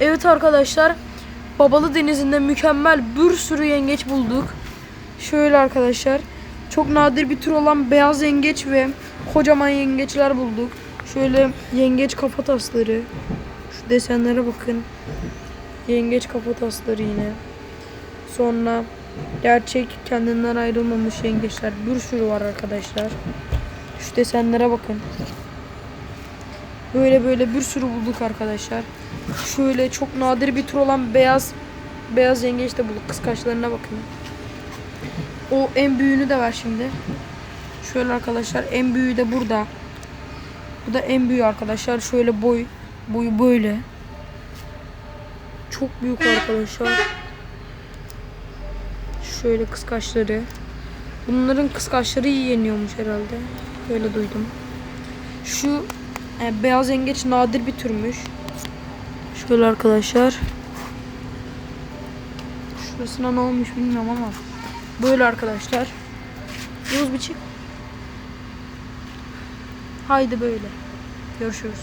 Evet arkadaşlar. Babalı Denizi'nde mükemmel bir sürü yengeç bulduk. Şöyle arkadaşlar. Çok nadir bir tür olan beyaz yengeç ve kocaman yengeçler bulduk. Şöyle yengeç kafatasları. Şu desenlere bakın. Yengeç kafatasları yine. Sonra gerçek kendinden ayrılmamış yengeçler. Bir sürü var arkadaşlar. Şu desenlere bakın. Böyle böyle bir sürü bulduk arkadaşlar. Şöyle çok nadir bir tür olan beyaz beyaz yengeç de bulduk. Kıskaçlarına bakın. O en büyüğünü de ver şimdi. Şöyle arkadaşlar en büyüğü de burada. Bu da en büyüğü arkadaşlar. Şöyle boy boyu böyle. Çok büyük arkadaşlar. Şöyle kıskaçları. Bunların kıskaçları iyi yeniyormuş herhalde. Öyle duydum. Şu e, beyaz yengeç nadir bir türmüş. Şöyle arkadaşlar. Şurasına ne olmuş bilmiyorum ama. Böyle arkadaşlar. Yavuz bir. Haydi böyle. Görüşürüz.